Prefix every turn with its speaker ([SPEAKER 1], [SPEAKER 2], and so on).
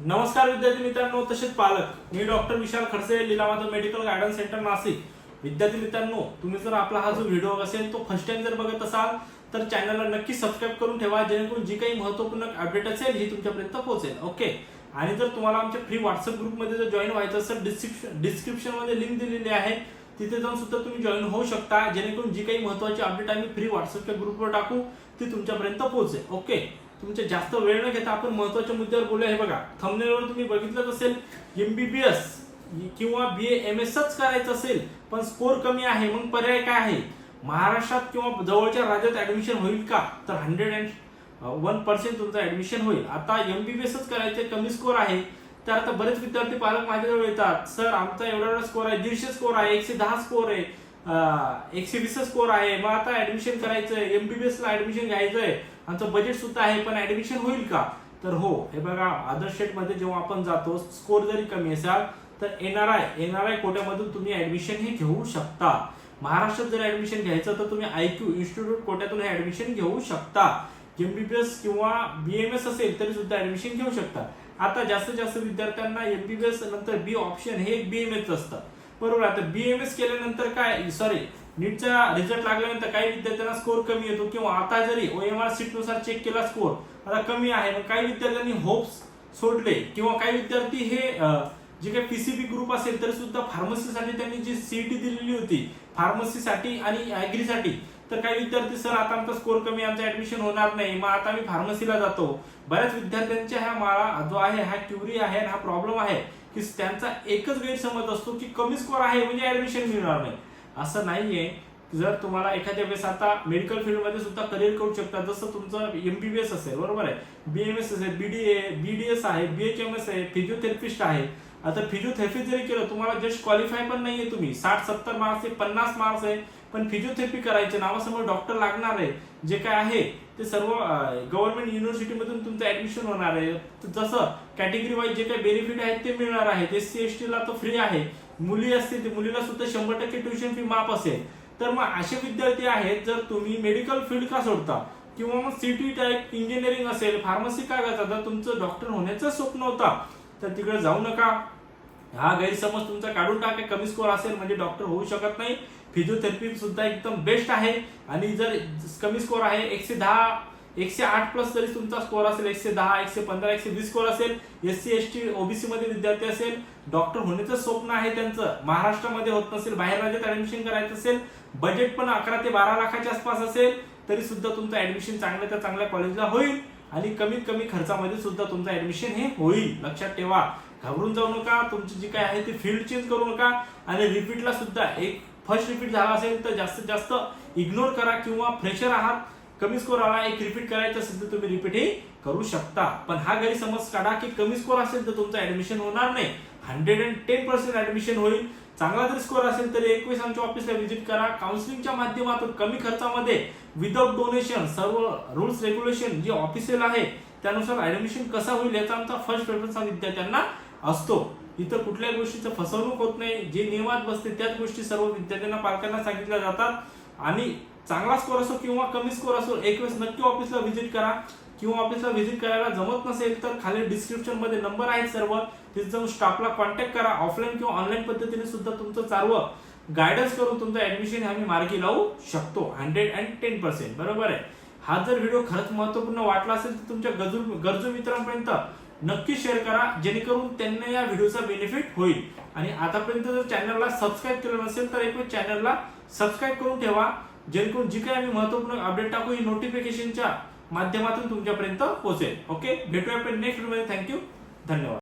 [SPEAKER 1] नमस्कार विद्यार्थी मित्रांनो तसेच पालक. मी doctor Vishal Khadse Lilamadhav medical garden centre Nashik. विद्यार्थी मित्रांनो तुम्ही जर आपला हा जो व्हिडिओ असेल तो फर्स्ट टाइम जर बघत असाल तर चॅनलला नक्की सबस्क्राईब करून ठेवा जेणेकरून जी काही महत्त्वपूर्ण अपडेट असेल ही तुमच्यापर्यंत पोहोचेल. ओके? आणि जर तुम्हाला आमच्या फ्री व्हॉट्सअप ग्रुपमध्ये जर जॉईन व्हायचं असेल डिस्क्रिप्शन डिस्क्रिप्शनमध्ये लिंक दिलेली आहे तिथे जाऊन सुद्धा तुम्ही जॉईन होऊ शकता. जेणेकरून जी काही महत्वाची अपडेट आम्ही फ्री व्हॉट्सअपच्या ग्रुपवर टाकू ती तुमच्यापर्यंत पोहोचेल. ओके? तुमचे जास्त वेळ न घेता आपण महत्त्वाच्या मुद्द्यावर बोलूया. हे बघा थंबनेलवर तुम्ही बघितलंच असेल एमबीबीएस किंवा बी एम एसच करायचं असेल पण स्कोर कमी आहे मग पर्याय काय आहे? महाराष्ट्रात किंवा जवळच्या राज्यात ऍडमिशन होईल का? तर हंड्रेड अँड वन पर्सेंट तुमचं ऍडमिशन होईल. आता एमबीबीएसच करायचं कमी स्कोर आहे. तर आता बरेच विद्यार्थी पालक माझ्याजवळ येतात. सर आमचा एवढा एवढा स्कोर आहे दीडशे स्कोर आहे एकशे दहा स्कोर आहे. एकशे वीस स्कोर आहे. मग आता ऍडमिशन करायचंय. एमबीबीएस ला ऍडमिशन घ्यायचंय. आमचं बजेट सुद्धा आहे पण ऍडमिशन होईल का? तर हो. हे बघा अदर स्टेटमध्ये जेव्हा आपण जातो स्कोर जरी कमी असाल तर एनआरआय एनआरआय कोट्यामधून तुम्ही ऍडमिशन हे घेऊ शकता. महाराष्ट्रात जर ऍडमिशन घ्यायचं तर तुम्ही आयक्यू इन्स्टिट्यूट कोट्यातून हे ऍडमिशन घेऊ शकता. एमबीबीएस किंवा बीएमएस असेल तरी सुद्धा ऍडमिशन घेऊ शकता. आता जास्तीत जास्त विद्यार्थ्यांना एमबीबीएस नंतर बी ऑप्शन हे एक बीएमएस असतं. बरोबर आता बीएमएस केल्यानंतर काय सॉरी नीटचा रिझल्ट लागल्यानंतर काही विद्यार्थ्यांना स्कोर कमी येतो किंवा आता जरी ओएमआर सीटनुसार चेक केला स्कोर आता कमी आहे मग काही विद्यार्थ्यांनी होप्स सोडले किंवा काही विद्यार्थी हे जे काही पीसीबी ग्रुप असेल तरी सुद्धा फार्मसीसाठी त्यांनी जी सीईटी दिलेली होती फार्मसीसाठी आणि ऍग्रीसाठी तर काही विद्यार्थी सर आता आमचा स्कोर कमी आमचं ऍडमिशन होणार नाही. मग आता मी फार्मसीला जातो. बऱ्याच विद्यार्थ्यांच्या ह्या माळा जो आहे हा क्युरी आहे आणि हा प्रॉब्लेम आहे की त्यांचा एकच गैरसमज असतो की कमी स्कोर आहे म्हणजे ऍडमिशन मिळणार नाही. असं नाहीये. जर तुम्हाला एखाद्या वेळेस आता मेडिकल फील्डमध्ये सुद्धा करिअर करू शकता. जसं तुमचं एमबीबीएस असेल बरोबर आहे? बीएमएस असेल बीडीए बीडीएस आहे बीएचएमएस आहे फिजिओथेरपिस्ट आहे. आता फिजिओथेरपी जरी केलं तुम्हाला जस्ट क्वालिफाय पण नाहीये तुम्ही. साठ सत्तर मार्क्स आहे पन्नास मार्क्स आहे. पण फिजिओथेरपी करायचे नावासमोर डॉक्टर लागणार आहे. जे काय आहे ते सर्व गव्हर्नमेंट युनिव्हर्सिटीमधून तुमचं ऍडमिशन होणार आहे. तर जसं कॅटेगरी वाईज जे काही बेनिफिट आहेत ते मिळणार आहेत. एस सी एस टीला तो फ्री आहे. मुली असतील ते मुलीला सुद्धा शंभर टक्के ट्युशन फी माफ असेल. तर मग असे विद्यार्थी आहेत जर तुम्ही मेडिकल फील्ड का सोडता किंवा मग सिटी टाईप इंजिनिअरिंग असेल फार्मसी का करता तर तुमचं डॉक्टर होण्याचं स्वप्न होता. तर तिकडे जाऊ नका. हा गैरसमज तुमचा काढून टाका. कमी स्कोर असेल म्हणजे डॉक्टर होऊ शकत नाही. फिजिओथेरपी सुद्धा एकदम बेस्ट आहे. आणि जर कमी स्कोर आहे एकशे दहा एकशे आठ प्लस जरी तुमचा स्कोर असेल एकशे दहा एकशे पंधरा एकशे वीस स्कोर असेल. S C S T OBC मध्ये विद्यार्थी असेल. डॉक्टर होण्याचं स्वप्न आहे त्यांचं. महाराष्ट्रामध्ये होत नसेल बाहेर राज्यात ऍडमिशन करायचं असेल बजेट पण अकरा ते बारा लाखाच्या आसपास असेल तरी सुद्धा तुमचं ऍडमिशन चांगल्या त्या चांगल्या कॉलेजला होईल. आणि कमीत कमी खर्चामध्ये सुद्धा तुमचं ऍडमिशन हे होईल. लक्षात ठेवा. घाबरून जाऊ नका. तुमची जी काय आहे ती फील्ड चेंज करू नका. आणि रिपीटला सुद्धा एक फर्स्ट रिपीट झाला असेल तर जास्तीत जास्त इग्नोर करा किंवा फ्रेशर आहात. कमी स्कोर आला एक रिपीट करायचं असेल तर तुम्ही रिपीटही करू शकता. पण हा गैरसमज काढा की कमी स्कोर असेल तर तुमचं ऍडमिशन होणार नाही. Hundred and ten percent admission होईल. चांगला जर स्कोर असेल तर एकवीस आमच्या ऑफिसला व्हिजिट करा. काउन्सिलिंगच्या माध्यमातून कमी खर्चामध्ये विदाउट डोनेशन सर्व रूल्स रेग्युलेशन जे ऑफिशियल आहे त्यानुसार ऍडमिशन कसा होईल याचा आमचा फर्स्ट प्रेफरन्स विद्यार्थ्यांना असतो. इथं कुठल्याही गोष्टीचं फसवणूक होत नाही. जे नियमात बसते त्याच गोष्टी सर्व विद्यार्थ्यांना पालकांना सांगितल्या जातात. आणि चांगला स्कोर असो किंवा कमी स्कोर असो एक वेळेस नक्की ऑफिसला व्हिजिट करा. किंवा ऑफिसला व्हिजिट करायला जमत नसेल तर खाली डिस्क्रिप्शनमध्ये नंबर आहेत सर्व. तिथे जाऊन स्टाफला कॉन्टॅक्ट करा. ऑफलाईन किंवा ऑनलाईन पद्धतीने सुद्धा तुमचं चालव गायडन्स करून तुमचं ऍडमिशन आम्ही मार्गी लावू शकतो. हंड्रेड अँड टेन पर्सेंट बरोबर आहे? हा जर व्हिडिओ खरंच महत्त्वपूर्ण वाटला असेल तर तुमच्या गरजू गरजू मित्रांपर्यंत नक्की शेअर करा. जेणेकरून त्यांना या व्हिडिओचा बेनिफिट होईल. आणि आतापर्यंत जर चॅनलला सबस्क्राईब केलं नसेल तर एक चॅनलला सबस्क्राईब करून ठेवा. जेणेकरून जी काही आम्ही महत्त्वपूर्ण अपडेट टाकू ही नोटिफिकेशनच्या माध्यमातून तुमच्यापर्यंत पोहोचेल. ओके भेटूया पण नेक्स्ट व्हिडिओमध्ये थँक्यू धन्यवाद.